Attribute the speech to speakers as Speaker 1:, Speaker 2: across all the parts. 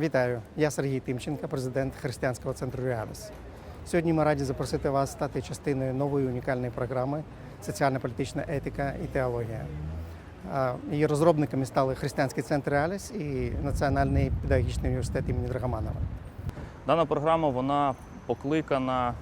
Speaker 1: Вітаю, я Сергій Тимченко, президент Християнського центру Реаліс. Сьогодні ми раді запросити вас стати частиною нової унікальної програми Соціально-політична етика і теологія. Її розробниками стали Християнський центр Реаліс і Національний педагогічний університет імені Драгоманова.
Speaker 2: Дана програма вона покликана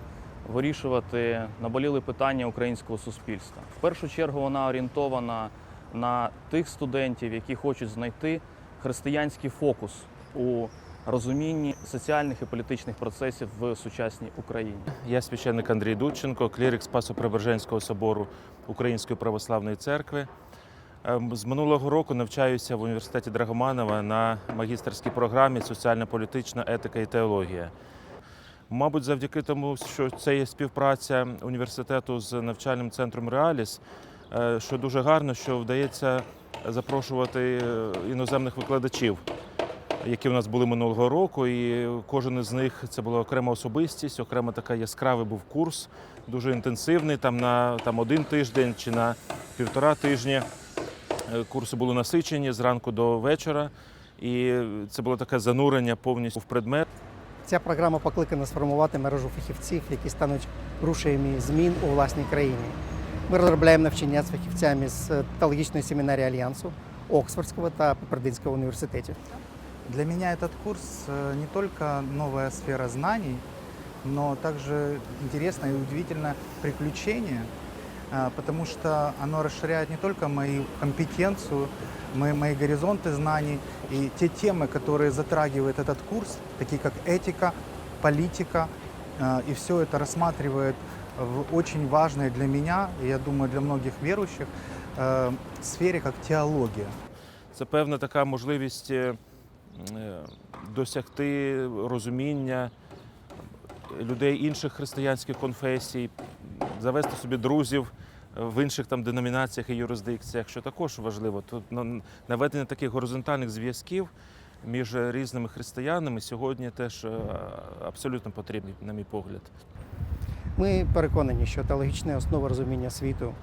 Speaker 2: вирішувати наболіли питання українського суспільства. В першу чергу вона орієнтована на тих студентів, які хочуть знайти християнський фокус у розумінні соціальних і політичних процесів в сучасній Україні.
Speaker 3: Я священник Андрій Дудченко, клірик Спасо-Преображенського собору Української православної церкви. Ем, З минулого року навчаюся в університеті Драгоманова на магістерській програмі Соціально-політична етика і теологія. Мабуть, завдяки тому, що це є співпраця університету з навчальним центром Реаліс, е, що дуже гарно, що вдається запрошувати е, іноземних викладачів які у нас були минулого року, і кожен із них це була окрема особистість, окремо така яскравий був курс, дуже інтенсивний, там на там один тиждень чи на півтора тижні. Е, Курси були насичені зранку до вечора, і це було таке занурення повністю в предмет.
Speaker 1: Ця програма покликана сформувати мережу фахівців, які стануть рушіями змін у власній країні. Ми розробляємо навчання з фахівцями з теологічної семінарії Альянсу, Оксфордського та Пепердинського університетів.
Speaker 4: Для меня этот курс э, не только новая сфера знаний, но также интересное и удивительное приключение, э, потому что оно расширяет не только мою компетенцию, мои, мои горизонты знаний и те темы, которые затрагивает этот курс, такие как этика, политика, э, и все это рассматривает в очень важной для меня, и я думаю, для многих верующих, э, сфере, как теология.
Speaker 3: Це певна така можливість е, е, досягти розуміння людей інших християнських конфесій, завести собі друзів в інших там деномінаціях і юрисдикціях, що також важливо. Тут наведення таких горизонтальних зв'язків між різними християнами сьогодні теж е, абсолютно потрібні, на мій погляд.
Speaker 1: Ми переконані, що теологічна основа розуміння світу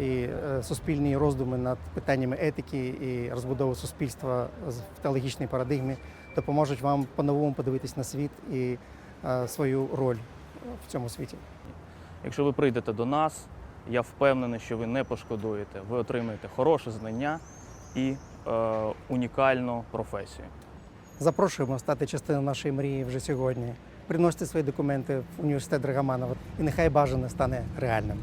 Speaker 1: і е, суспільні роздуми над питаннями етики і розбудови суспільства в теологічній парадигмі допоможуть вам по-новому подивитись на світ і е, свою роль в цьому світі.
Speaker 2: Якщо ви прийдете до нас, я впевнений, що ви не пошкодуєте. Ви отримаєте хороше знання і е, унікальну професію.
Speaker 1: Запрошуємо стати частиною нашої мрії вже сьогодні. Приносьте свої документи в університет Драгоманова, і нехай бажане стане реальним.